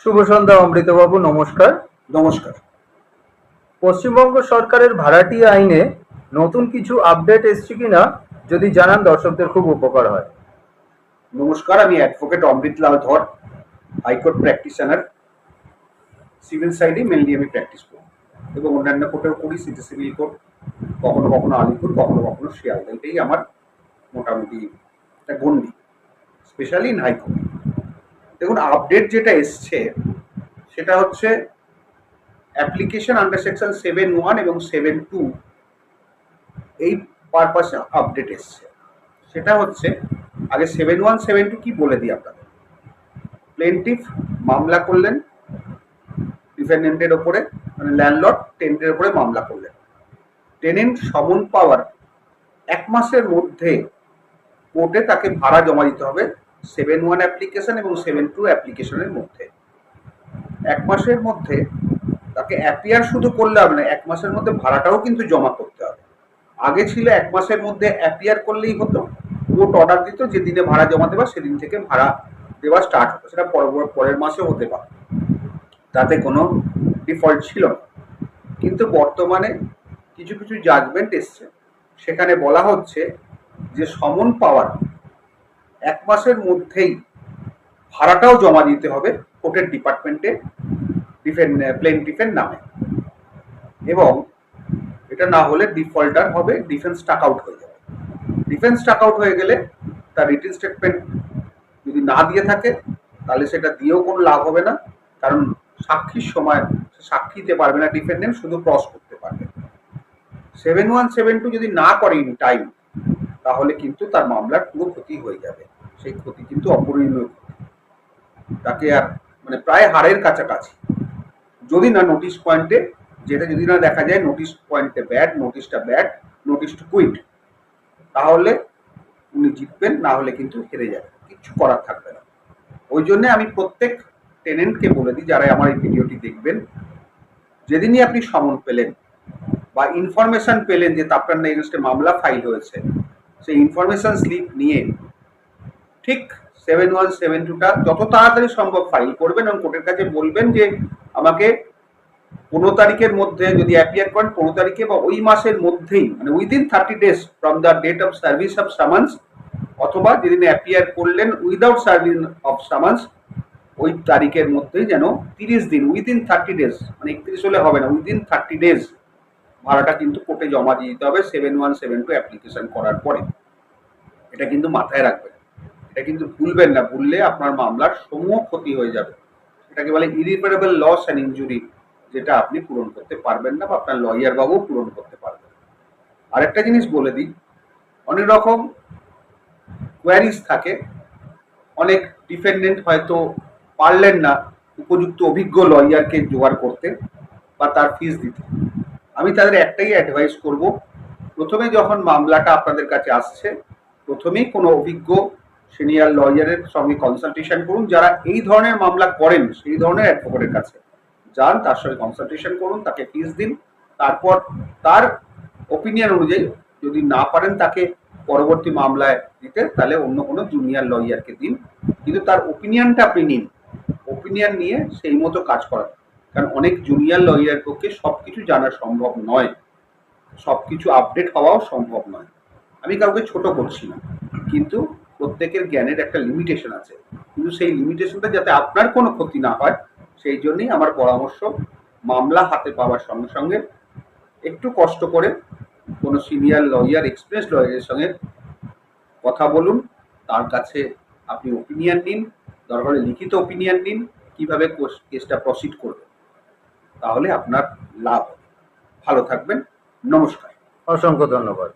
শুভ সন্ধ্যা অমৃতবাবু নমস্কার। নমস্কার। পশ্চিমবঙ্গ সরকারের ভাড়াটিয়া আইনে নতুন কিছু আপডেট এসছে কিনা যদি জানান দর্শকদের খুব উপকার হয়। নমস্কার আমি advocate Amrit Lal Dhar high court practitioner civil সাইডে মেনলি আমি প্র্যাকটিস করি এবং অন্যান্য কোর্টেও করি সিটি সিভিল কোর্ট কখনো কখনো আলিপুর কখনো কখনো শিয়ালদা এটাই আমার মোটামুটি একটা গন্ডি স্পেশালি ইন হাইকোর্ট দেখুন আপডেট যেটা এসছে, সেটা হচ্ছে application under section seven one এবং সেভেন টু এই পারপাসে আপডেট এসছে। সেটা হচ্ছে, আগে সেভেন ওয়ান সেভেন টু কি বলে দিই আপনাদের? প্লেন্টিফ মামলা করলেন ডিফেন্ডেন্টের ওপরে মানে ল্যান্ডলর্ড টেন্টের ওপরে মামলা করলেন। টেনেন্ট সমন পাওয়ার এক মাসের মধ্যে কোর্টে তাকে ভাড়া জমা দিতে হবে। সেভেন ওয়ান অ্যাপ্লিকেশন এবং সেভেন টু অ্যাপ্লিকেশনের মধ্যে। এক মাসের মধ্যে তাকে অ্যাপিয়ার শুধু করলে হবে না, এক মাসের মধ্যে ভাড়াটাও কিন্তু জমা করতে হবে। আগে ছিল এক মাসের মধ্যে অ্যাপিয়ার করলেই হতো, কোর্ট অর্ডার দিত, যে দিনে ভাড়া জমা দেবা, সেদিন থেকে ভাড়া দেওয়া স্টার্ট হতো। সেটা পর- পরের মাসে হতে পারে। তাতে কোনো ডিফল্ট ছিল না। কিন্তু বর্তমানে কিছু কিছু জাজমেন্ট এসছে। সেখানে বলা হচ্ছে যে সমন পাওয়ার এক মাসের মধ্যেই ভাড়াটাও জমা দিতে হবে কোর্টের ডিপার্টমেন্টে, ডিফেন, প্লেন ডিফেন নামে। এবং এটা না হলে ডিফল্টার হবে, ডিফেন্স টাক আউট হয়ে যাবে। ডিফেন্স টাক আউট হয়ে গেলে তার রিটিন স্টেটমেন্ট যদি না দিয়ে থাকে, তাহলে সেটা দিয়েও কোনো লাভ হবে না। কারণ সাক্ষীর সময় সাক্ষী দিতে পারবে না, ডিফেন্ডেন্ট শুধু ক্রস করতে পারবে। সেভেন ওয়ান সেভেন টু যদি না করে ইন টাইম তাহলে কিন্তু তার মামলার পুরো ক্ষতি হয়ে যাবে। সেই ক্ষতি কিন্তু অপরিণীয় তাকে আর মানে প্রায় হারের কাছাকাছি। যদি না নোটিশ পয়েন্টে যেটা যদি না দেখা যায় নোটিশ পয়েন্টে ব্যাড নোটিশটা ব্যাড নোটিশ টু কুইট তাহলে উনি জিতবেন, না হলে কিন্তু হেরে যাবে কিচ্ছু করার থাকবে না। ওই জন্যে আমি প্রত্যেক টেনেন্টকে বলে দিই যারা আমার এই ভিডিওটি দেখবেন, যেদিনই আপনি সমন পেলেন বা ইনফরমেশন পেলেন যে আপনার এগেনস্টে মামলা ফাইল হয়েছে সেই ইনফরমেশন স্লিপ নিয়ে ঠিক সেভেন ওয়ান সেভেন টুটা যত তাড়াতাড়ি সম্ভব ফাইল করবেন এবং কোর্টের কাছে বলবেন যে আমাকে পনেরো তারিখের মধ্যে যদি অ্যাপিয়ার করেন, পনেরো তারিখে বা ওই মাসের মধ্যেই মানে within thirty days from the date of service of summons অথবা যেদিন অ্যাপিয়ার করলেন উইদাউট সার্ভিস অফ সামান্স ওই তারিখের মধ্যেই যেন তিরিশ দিন উইদিন থার্টি ডেজ মানে একত্রিশ হলে হবে না উইদিন থার্টি ডেজ ভাড়াটা কিন্তু কোর্টে জমা দিয়ে দিতে হবে seven one seven two application করার পরে। এটা কিন্তু মাথায় রাখবেন। এটা কিন্তু ভুলবেন না, ভুললে আপনার মামলার সমূহ ক্ষতি হয়ে যাবে। এটাকে বলে ইরিপারেবল লস অ্যান্ড ইঞ্জুরি যেটা আপনি পূরণ করতে পারবেন না বা আপনার লয়ার বাবু পূরণ করতে পারবেন। আরেকটা জিনিস বলে দিই, অনেক রকম কোয়ারিজ থাকে, অনেক ডিফেন্ডেন্ট হয়তো পারলেন না উপযুক্ত অভিজ্ঞ লয়ারকে জোগাড় করতে বা তার ফিস দিতে। আমি তাদের একটাই অ্যাডভাইস করব, প্রথমে যখন মামলাটা আপনাদের কাছে আসছে, প্রথমেই কোনো অভিজ্ঞ সিনিয়র লয়ারের সঙ্গে কনসালটেশন করুন, যারা এই ধরনের মামলা করেন, সেই ধরনের অ্যাডভোকেটের কাছে। যান, তার সঙ্গে কনসালটেশন করুন, তাকে ফিস দিন, তারপর তার ওপিনিয়ন অনুযায়ী যদি না পারেন তাকে পরবর্তী মামলায় দিতে, তাহলে অন্য কোনো জুনিয়র লয়ারকে দিন। কিন্তু তার ওপিনিয়নটা আপনি নিন। ওপিনিয়ন নিয়ে সেই মতো কাজ করান। কারণ অনেক জুনিয়র লয়ার পক্ষে সব কিছু জানা সম্ভব নয়। সব কিছু আপডেট হওয়াও সম্ভব নয়। আমি কাউকে ছোট করছি না। কিন্তু প্রত্যেকের জ্ঞানের একটা লিমিটেশন আছে। কিন্তু সেই লিমিটেশনটা যাতে আপনার কোনো ক্ষতি না হয়, সেই জন্যই আমার পরামর্শ, মামলা হাতে পাওয়ার সঙ্গে সঙ্গে একটু কষ্ট করে কোনো সিনিয়র লয়ার এক্সপ্রেস লয়ারের সঙ্গে কথা বলুন। তার কাছে আপনি ওপিনিয়ন নিন। দরকার লিখিত ওপিনিয়ন নিন। কীভাবে কেসটা প্রসিড করবেন তাহলে আপনার লাভ। ভালো থাকবেন। নমস্কার। অসংখ্য ধন্যবাদ।